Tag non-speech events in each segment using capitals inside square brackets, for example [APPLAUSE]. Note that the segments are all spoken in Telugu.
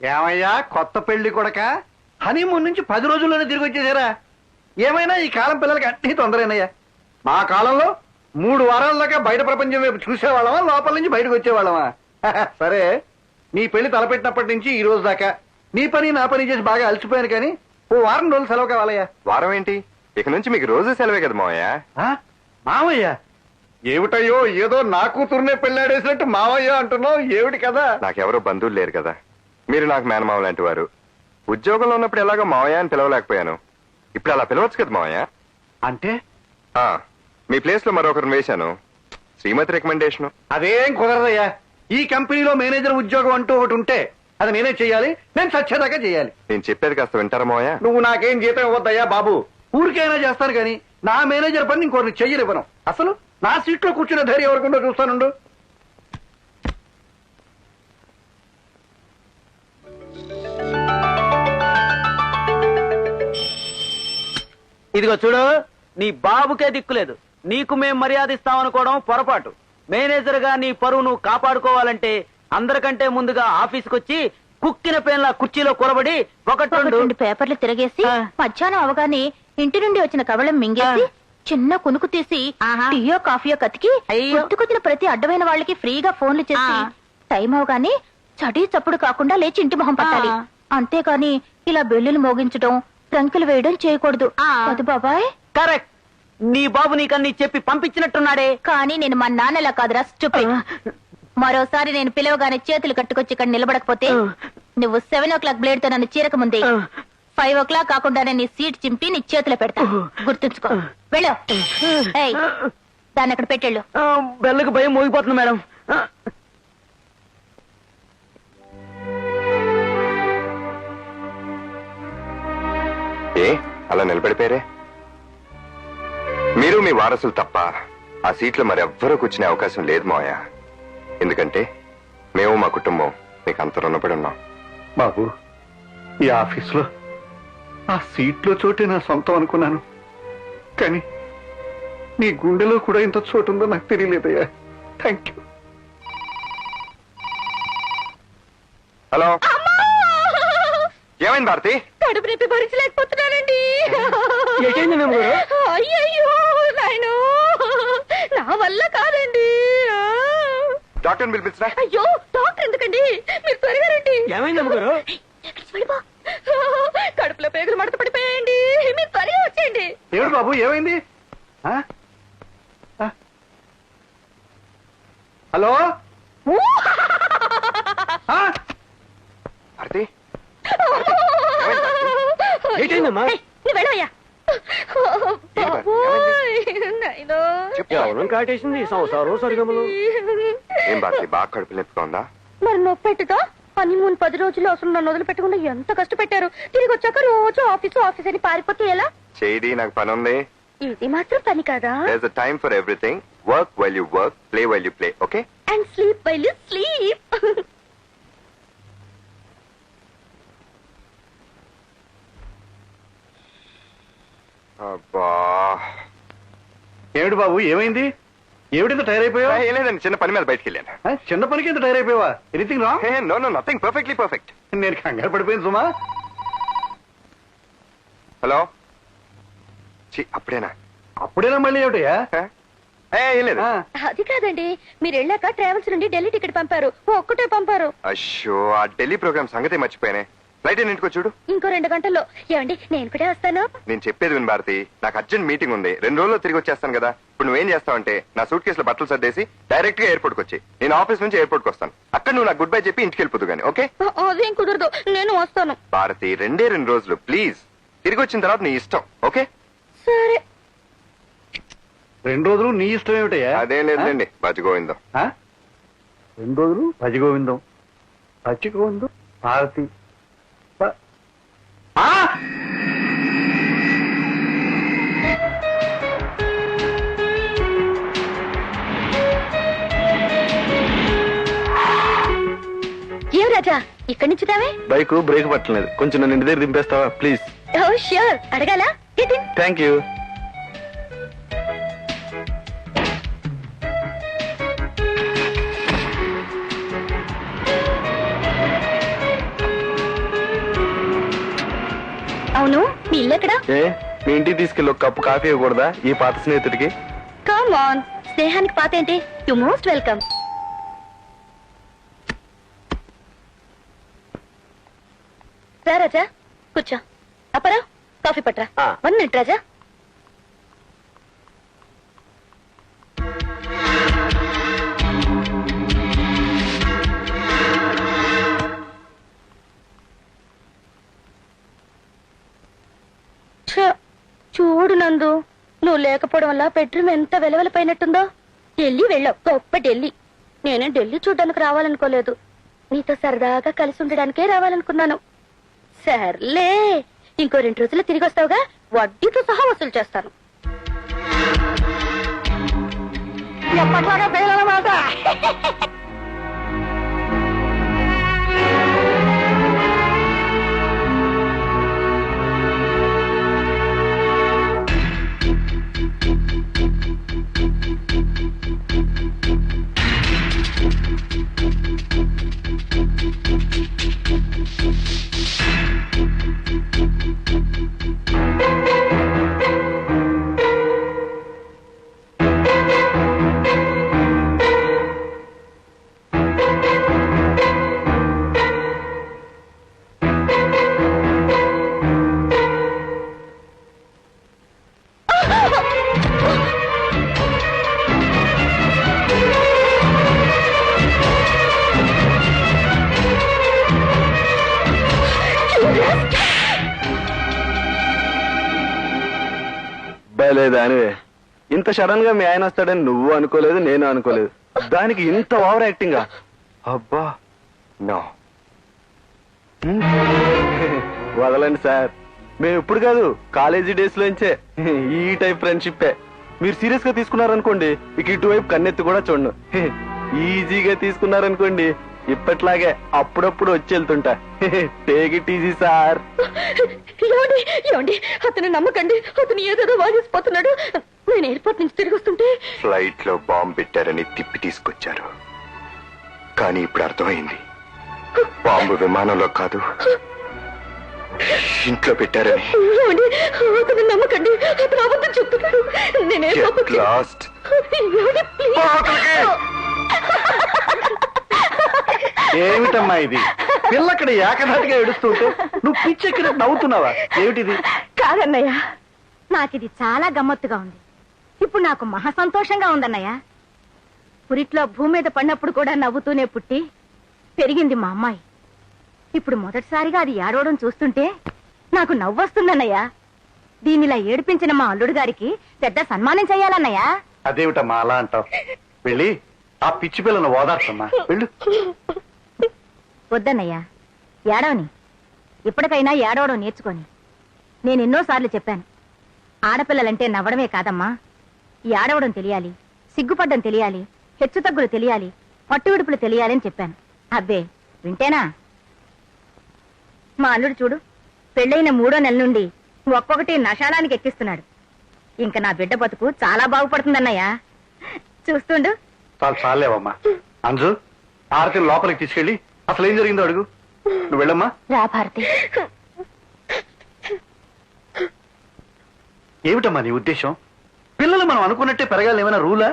ఏమయ్యా కొత్త పెళ్ళి కొడక? హనీమూన్ నుంచి పది రోజుల్లోనే తిరిగి వచ్చేసారా? ఏమైనా ఈ కాలం పిల్లలకి అన్ని తొందరేనయ్యా. మా కాలంలో మూడు వారాల దాకా బయట ప్రపంచం వైపు చూసేవాళ్ళమా లోపల నుంచి బయటకు వచ్చేవాళ్ళమా? [LAUGHS] సరే నీ పెళ్ళి తలపెట్టినప్పటి నుంచి ఈ రోజు దాకా నీ పని నా పని చేసి బాగా అలసిపోయాను కానీ ఓ వారం రోజులు సెలవు కావాలయ్యా. వారం ఏంటి? ఇక నుంచి మీకు రోజు సెలవే కదా మావయ్య? మావయ్య? ఏమిటయ్యో ఏదో నా కూతురునే పెళ్ళాడేసినట్టు మావయ్య అంటున్నావు ఏమిటి కదా? నాకెవరో బంధువులు లేరు కదా. మీరు నాకు మేనమావ లాంటి వారు. ఉద్యోగంలో ఉన్నప్పుడు ఎలాగో మావయ్య అని పిలవలేకపోయాను. ఇప్పుడు అలా పిలవచ్చు కదా మావయ్య? అంటే? ఆ, మీ ప్లేస్లో మరొకరిని వేశాను. శ్రీమతి రికమెండేషన్. అదేం కుదరదయ్యా? ఈ కంపెనీలో మేనేజర్ ఉద్యోగం అంటూ ఒకటి ఉంటే అది నేనే చేయాలి నేను సత్యదాకా చేయాలి. నేను చెప్పేది కాస్త వింటారా మావయ్య? నువ్వు నాకేం జీతం ఇవ్వద్దయ్యా బాబు. ఊరికైనా చేస్తాను కానీ నా మేనేజర్ పని ఇంకోరిని చెయ్యనివ్వను. అసలు నా సీట్లో కూర్చునే ధైర్యం ఎవరికుందో చూస్తానుండు. ఇదిగో చూడు నీ బాబుకే దిక్కులేదు నీకు మేం మర్యాద ఇస్తామనుకోవడం పొరపాటు మేనేజర్గా నీ పరువు నువ్వు కాపాడుకోవాలంటే అందరికంటే ముందుగా ఆఫీస్కి వచ్చి కుక్కిన పేన్ల కుర్చీలో కూరబడి ఒకటి రెండు పేపర్లు తిరగేసి. మధ్యాహ్నం అవగానే ఇంటి నుండి వచ్చిన కవళం మింగేసి. చిన్న కునుకు తీసి. టీయో కాఫీయో కతికి. గుర్తుకొచ్చిన ప్రతి అడ్డమైన వాళ్ళకి ఫ్రీగా ఫోన్లు చేసి. టైం అవగానే చడి చప్పుడు కాకుండా లేచి ఇంటి మొహం పట్టాలి ఆ. అంతేగాని ఇలా బెల్లులు మోగించడం రంకులు వేయడం చేయకూడదు. కాదు బాబాయ్. కరెక్ట్. నీ బాబు నీకన్నీ చెప్పి పంపించినట్టున్నాడే. కానీ నేను మా నాన్నలా కాదురా చూపి మరోసారి నేను పిలవగానే చేతులు కట్టుకొచ్చి ఇక్కడ నిలబడకపోతే. నువ్వు సెవెన్ ఓ క్లాక్ బ్లేడ్తో నన్ను చీరక ముందే. ఫైవ్ ఓ క్లాక్ కాకుండానే నీ సీట్ చింపి నీ చేతిలో పెడతా. గుర్తుంచుకో. వెళ్ళు. ఏయ్, దాన్ని అక్కడ పెట్టెళ్ళు. బెల్లకు భయం మోగిపోతుంది మేడం. ఏ? అలా నిలబడిపోయారే? మీరు మీ వారసులు తప్ప ఆ సీట్లో మరెవ్వరూ కూర్చునే అవకాశం లేదు మావయ్య. ఎందుకంటే మేము మా కుటుంబం మీకు అంత రుణపడి ఉన్నాం. బాబు ఈ ఆఫీస్లో ఆ సీట్లో చోటే నా సొంతం అనుకున్నాను. కానీ నీ గుండెలో కూడా ఇంత చోటు ఉందో నాకు తెలియలేదయ్యా. Thank you hello. ఏమైంది భారతి? కడుపు నొప్పి భరించలేకపోతున్నానండి. ఎటైంది మేము గారు? అయ్యయ్యో నాయనో. నా వల్ల కాదండి. డాక్టర్ని పిలిపించరా? అయ్యో డాక్టర్ ఎందుకండి? మీరు త్వరగా రండి. ఏమైంది అమ్మగారు ఎక్కడికి వెళ్ళిపో. కడుపులో పేగులు మడత పడిపోయాయండి. మీరు త్వరగా వచ్చేయండి. ఏమిటి బాబు ఏమైంది? ఆ? ఆ? హలో ఆ? భారతి ఎవరు కాటేసింది సంసారం సరిగమలు? ఏం భారతి బాగా కడుపు నొప్పిగా ఉందా మరి నొప్పెట్టుతో హనీమూన్ పది రోజులు అసలు నన్ను వదిలిపెట్టకుండా ఎంత కష్టపెట్టారు? తిరిగి వచ్చాక రోజు ఆఫీసు ఆఫీస్ అని పారిపోతే ఎలా? చేయి నాకు పని ఉంది. ఇది మాత్రం పని కదా? A time for everything. Work while you work play while you play okay? And sleep while you sleep అబ్బా. ఏమిటి బాబు ఏమైంది? ఏమిటి టైర్ అయిపోయావా? ఏం లేదండి చిన్న పని మీద బయటికి వెళ్ళాను ఆ, చిన్న పనికి ఎంత టైర్ అయిపోయావా? ఎనీథింగ్ రా no no nothing perfectly perfect నేను కంగారు పడిపోయింది సుమా. హలో? చి అప్పుడేనా? అప్పుడేనా మళ్ళీ ఏమిటయ్యా హ? ఏ, ఏం లేదు. ఆ, అది కాదండి మీరు వెళ్ళాక ట్రావెల్స్ నుండి ఢిల్లీ టికెట్ పంపారు ఒక్కటే పంపారు. అయ్యో ఆ ఢిల్లీ ప్రోగ్రామ్ సంగతి మర్చిపోయానే. ఫ్లైట్ ఎన్నింటికి చూడు ఇంకో రెండు గంటల్లో. ఏమండి నేను కూడా వస్తాను. నేను చెప్పేది విను భారతి. నాకు అర్జెంట్ మీటింగ్ ఉంది. రెండు రోజుల్లో తిరిగి వచ్చేస్తాను కదా. ఇప్పుడు నువ్వేం చేస్తావంటే నా సూట్ కేసులో బట్టలు సర్దేసి డైరెక్ట్గా ఎయిర్పోర్ట్కి వచ్చి నేను ఆఫీస్ నుంచి ఎయిర్పోర్ట్కి వస్తాను. అక్కడ నువ్వు నాకు గుడ్ బై చెప్పి ఇంటికి వెళ్ళిపోదు కానీ ఓకే? అదేం కుదరదు. నేను వస్తాను. భారతి రెండే రెండు రోజులు ప్లీజ్ తిరిగి వచ్చిన తర్వాత నీ ఇష్టం ఓకే? సరే. రెండు రోజులు నీ ఇష్టం ఏమిటయ్యా? అదేం బతిగోవిందం ఆ? రెండు రోజులు భజ గోవిందం భారతి! ఏం రాజా ఇక్కడి నుంచి రావే? బైక్ బ్రేక్ పట్టలేదు. కొంచెం నన్ను ఇంటి దగ్గర దింపేస్తావా? ప్లీజ్. ఓ ష్యూర్ అడగాల. థ్యాంక్ యూ ఇల్లు ఎక్కడ ఏ మీ ఇంటికి తీసుకెళ్ళి ఒక కప్పు కాఫీ ఇవ్వకూడదా? ఈ పాత స్నేహితుడికి. కమ్ ఆన్ స్నేహానికి పాత ఏంటి? యు మోస్ట్ వెల్కమ్ రా రాజా. కూర్చో. అపరా కాఫీ పట్రా ఆ. One minute Raja. చూడు నందు నువ్వు లేకపోవడం వల్ల బెడ్రూమ్ ఎంత వెలవెలపోయినట్టుందో. ఢిల్లీ వెళ్ళావు గొప్ప ఢిల్లీ. నేనే ఢిల్లీ చూడడానికి రావాలనుకోలేదు. నీతో సరదాగా కలిసి ఉండడానికే రావాలనుకున్నాను. సర్లే ఇంకో రెండు రోజులు తిరిగి వస్తావుగా? వడ్డీతో సహా వసూలు చేస్తాను. ఎప్పట్లాగా లేదా ఇంత సడన్గా మీ ఆయన వస్తాడని నువ్వు అనుకోలేదు నేను అనుకోలేదు. దానికి ఇంత ఓవర్ యాక్టింగ్ అబ్బా నో వదలండి సార్. మేము ఇప్పుడు కాదు కాలేజీ డేస్ లోంచే ఈ టైప్ ఫ్రెండ్షిప్పే మీరు సీరియస్గా తీసుకున్నారనుకోండి ఇక ఇటువైపు కన్నెత్తి కూడా చూడండి ఈజీగా తీసుకున్నారనుకోండి ఇప్పట్లాగే అప్పుడప్పుడు వచ్చి వెళ్తుంటా. Take it easy sir. ఏమండి? ఏమండి? అతను నమ్మకండి. అతను ఏదేదో వాదిసిపోతున్నాడు నేను ఎయిర్పోర్ట్ నుంచి తిరిగి వస్తుంటే ఫ్లైట్లో బాంబు పెట్టారని తిప్పి తీసుకొచ్చారు. కానీ ఇప్పుడు అర్థమైంది. బాంబు విమానంలో కాదు. ఇంట్లో పెట్టారని. ఏమండి? అతను నమ్మకండి. అతను అబద్ధం చెప్తున్నాడు. నేను ఎయిర్పోర్ట్ లాస్ట్ ఏమండి, please. [LAUGHS] ఏమిటమ్మా ఇది? పిల్లక్కడ ఏకధాటిగా ఏడుస్తుంటే నువ్వు పిచ్చెక్కి నవ్వుతున్నావా? ఏమిటిది? కాదన్నయ్య నాకిది చాలా గమ్మత్తుగా ఉంది. ఇప్పుడు నాకు మహా సంతోషంగా ఉందన్నయ్య. పురిట్లో భూమి మీద పడినప్పుడు కూడా నవ్వుతూనే పుట్టి పెరిగింది మా అమ్మాయి. ఇప్పుడు మొదటిసారిగా అది ఏడవడం చూస్తుంటే నాకు నవ్వొస్తుందన్నయ్య. దీనిలా ఏడిపించిన మా అల్లుడు గారికి పెద్ద సన్మానం చేయాలన్నయ్య. అదేమిటమ్మా అలా అంటావు? వెళ్ళి ఆ పిచ్చి పిల్లను ఓదార్చమ్మా. వెళ్ళు. వద్దన్నయ్య ఏడవని. ఇప్పటికైనా ఏడవడం నేర్చుకొని. నేను ఎన్నోసార్లు చెప్పాను. ఆడపిల్లలంటే నవ్వడమే కాదమ్మా. ఏడవడం తెలియాలి సిగ్గుపడ్డం తెలియాలి హెచ్చుతగ్గులు తెలియాలి పట్టువిడుపులు తెలియాలి అని చెప్పాను. అబ్బే వింటేనా? మా అల్లుడు చూడు పెళ్ళైన మూడో నెల నుండి ఒక్కొక్కటి నశాలానికి ఎక్కిస్తున్నాడు. ఇంకా నా బిడ్డ బతుకు చాలా బాగుపడుతుందన్నయ్యా. చూస్తుండు? చాలు చాలేవమ్మా అంజు ఆరతి లోపలికి తీసుకెళ్ళి అసలు ఏం జరిగిందో అడుగు. నువ్వు వెళ్ళమ్మా. రా భారతి. ఏమిటమ్మా నీ ఉద్దేశం? పిల్లలు మనం అనుకున్నట్టే పెరగాలి ఏమైనా రూలా?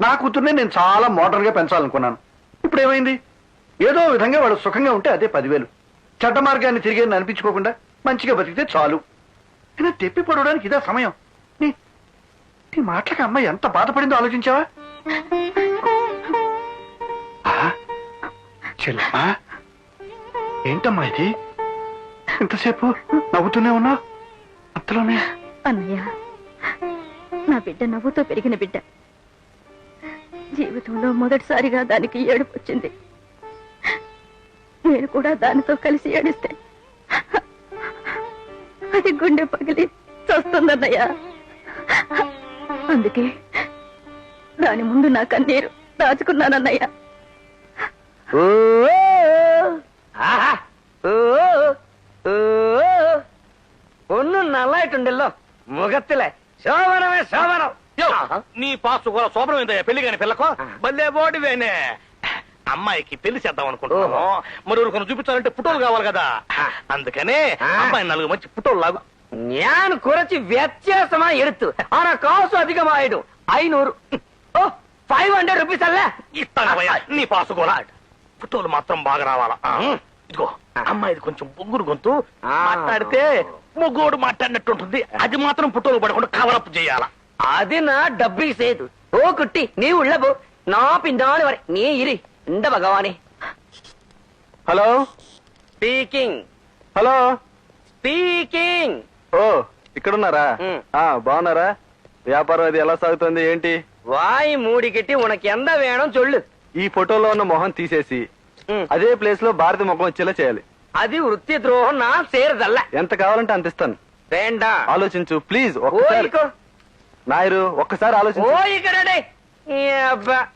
నా కూతుర్నే నేను చాలా మోడర్న్గా పెంచాలనుకున్నాను. ఇప్పుడు ఏమైంది? ఏదో విధంగా వాడు సుఖంగా ఉంటే అదే పదివేలు. చెడ్డ మార్గాన్ని తిరిగి అనిపించుకోకుండా మంచిగా బతికితే చాలు. అయినా తెప్పి పడడానికి ఇదే సమయం? నీ నీ మాటలకు అమ్మ ఎంత బాధపడిందో ఆలోచించావా? చెల్లమ్మా? ఏంటమ్మా ఇది? ఇంతసేపు నవ్వుతూనే ఉన్నావు అంతలోనే? అన్నయ్య నా బిడ్డ నవ్వుతో పెరిగిన బిడ్డ. జీవితంలో మొదటిసారిగా దానికి ఏడుపు వచ్చింది. నేను కూడా దానితో కలిసి ఏడిస్తే అది గుండె పగిలి చస్తుందన్నయ్య. అందుకే దాని ముందు నా కన్నీరు దాచుకున్నానన్నయ్య ఓ ఆహా ఓ ఓ ఒన్ను నల్లాయిటుండెల్లో ముగత్తిలే శోభనమే శోభనం యో, నీ పాసు కూడా శోభనం ఏందయ్యా పెళ్లి కాని పిల్లకు భలే బోడివేనే అమ్మాయికి పెళ్లి చేద్దాం అనుకుంటున్నాము మరి కొన్ని చూపించాలంటే ఫోటోలు కావాలి కదా అందుకనే ఆ. అమ్మాయి నలుగు మంచి ఫోటోలు లాగు ഞാൻ കുറച്ച് വ്യത്യാസമായി എടുത്തു ആണാ കാശ് അധികമായിടും ఐనూరు ఓ ఫైవ్ హండ్రెడ్ రూపీస్ అల్లే ఇస్తానవయ్యా నీ పాసుకోరా ఫోటోలు మాత్రం బాగా రావాలా ఆ, ఇదిగో అమ్మాయిది కొంచెం బొగ్గురు గొంతు. మాట్లాడితే మొగ్గోడు మాట్లాడినట్టు ఉంటుంది అది మాత్రం ఫోటోలు పడకుండా కవరప్ చేయాలా? అది నా డబ్బి సేదు. ఓ కుట్టి నీ ఉళ్ళబో. నా పిండాలి వరే. నీ ఇరి. ఇంద భగవానే. హలో? స్పీకింగ్. హలో? స్పీకింగ్. ఓ ఇక్కడున్నారా? మ్. ఆ బాగున్నారా? వ్యాపారం అది ఎలా సాగుతుంది? ఏంటి? వాయి మూడికెట్టి ఉనకి ఎంత వేణం చొల్లు? ఈ ఫోటోలో ఉన్న మొహం తీసేసి. అదే ప్లేస్లో భారతి ముఖం వచ్చేలా చేయాలి. అది వృత్తి ద్రోహం నా సేరదల్ల ఎంత కావాలంటే అంత ఇస్తాను. వేండా. ఆలోచించు ప్లీజ్ ఒక్కసారి. నాయరు ఒక్కసారి ఆలోచించు. అబ్బా.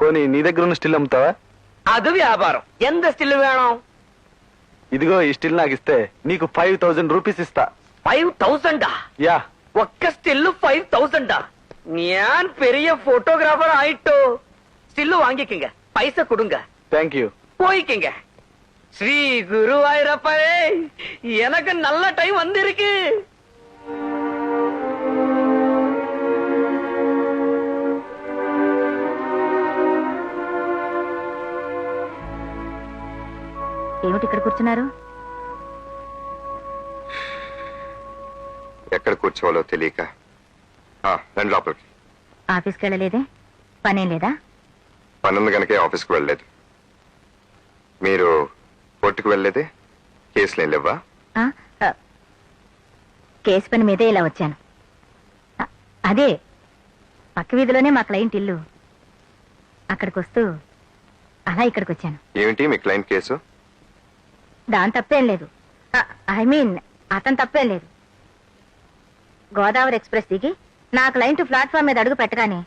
పోనీ నీ దగ్గర ఉన్న స్టిల్ అమ్ముతావా? అది వ్యాపారం. ఎంత స్టిల్ వేణం? ఇదిగో ఈ స్టిల్ నాకు ఇస్తే నీకు ఫైవ్ థౌజండ్ రూపీస్ ఇస్తా ఫైవ్ థౌసండా యా ఒక్క స్టిల్ ఫైవ్ థౌసండా ഞാൻ பெரிய போட்டோகிராஃபர் ஆயிட்டோ ஸ்டில் வாங்கிக்கங்க பைசா கொடுங்க థ్యాంక్ యూ போய்க்கங்க ஸ்ரீ குருவாயிரப்பரே எனக்கு நல்ல டைம் வந்திருக்கு ఏమిటి ఇక్కడ కూర్చున్నారు? ఎక్కడ కూర్చోవాలో తెలియక. ఆ, రండి లోపలికి. ఆఫీస్కి వెళ్ళలేదే? పనేం లేదా? పనుంది కనుకే ఆఫీస్కి వెళ్ళలేదు. మీరు కోర్టుకు వెళ్ళలేదే? కేసులు ఏం లేవా కేసు పని మీదే ఇలా వచ్చాను. అదే పక్క వీధిలోనే మా క్లయింట్ ఇల్లు. అక్కడికి వస్తూ అలా ఇక్కడికి వచ్చాను ఏమిటి మీ క్లయింట్ కేసు? దాని తప్పేం లేదు. ఐ మీన్ అతను తప్పేం లేదు. గోదావరి ఎక్స్ప్రెస్ దిగి నా క్లయింట్ ప్లాట్ఫామ్ మీద అడుగు పెట్టగానే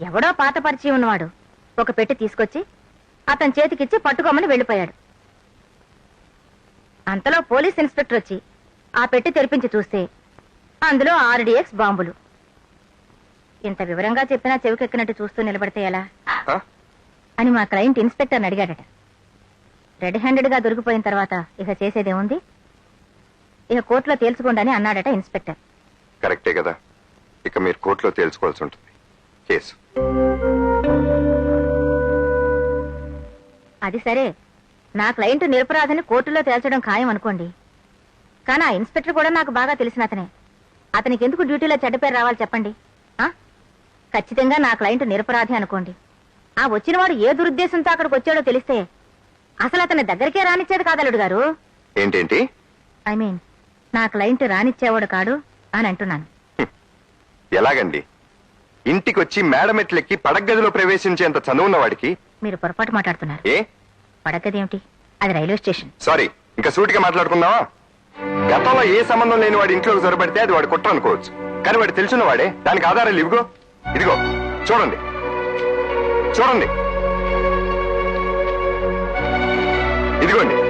ఎవడో పాత పరిచయం ఉన్నవాడు ఒక పెట్టి తీసుకొచ్చి అతని చేతికిచ్చి పట్టుకోమని వెళ్ళిపోయాడు. అంతలో పోలీస్ ఇన్స్పెక్టర్ వచ్చి ఆ పెట్టి తెరిపించి చూస్తే అందులో ఆర్డిఎక్స్ బాంబులు. ఇంత వివరంగా చెప్పినా చెవికెక్కినట్టు చూస్తూ నిలబడితే ఎలా? అని మా క్లయింట్ ఇన్స్పెక్టర్ని అడిగాడట. రెడ్ హ్యాండెడ్గా దొరికిపోయిన తర్వాత ఇక చేసేదేముంది? ఇక కోర్టులో తేల్చుకోండి అని అన్నాడట ఇన్స్పెక్టర్. కరెక్టే కదా. ఇక మీరు కోర్టులో తేల్చుకోవాల్సి ఉంటుంది. కేసు. అది సరే. నా క్లయింట్ నిరపరాధని కోర్టులో తేల్చడం ఖాయం అనుకోండి. కానీ ఆ ఇన్స్పెక్టర్ కూడా నాకు బాగా తెలిసిన అతనే. అతనికి ఎందుకు డ్యూటీలో చెడ్డ పేరు రావాలి చెప్పండి? ఆ? ఖచ్చితంగా నా క్లయింట్ నిరపరాధి అనుకోండి. ఆ వచ్చినవాడు ఏ దురుద్దేశంతో అక్కడికి వచ్చాడో తెలిస్తే అసలు అతని దగ్గరికే రానిచ్చేది కాదలుడు గారు. ఏంటేంటి? ఐ మీన్ నా క్లయింట్ రానిచ్చేవాడు కాడు అని అంటున్నాను. [LAUGHS] ఎలాగండి? ఇంటికి వచ్చి మేడమెట్లెక్కి పడగదిలో ప్రవేశించేంత చనువున్న వాడికి? మీరు పొరపాటు మాట్లాడుతున్నారు. ఏ? పడకదేమిటి అది రైల్వే స్టేషన్. సారీ ఇంకా సూటిగా మాట్లాడుకుందామా? గతంలో ఏ సంబంధం లేని వాడి ఇంట్లోకి జొరబడితే అది వాడి కుట్ర అనుకోవచ్చు కానీ వాడు తెలిసిన వాడే. దానికి ఆధారాలు ఇవిగో. ఇదిగో చూడండి. చూడండి. ఇదిగోండి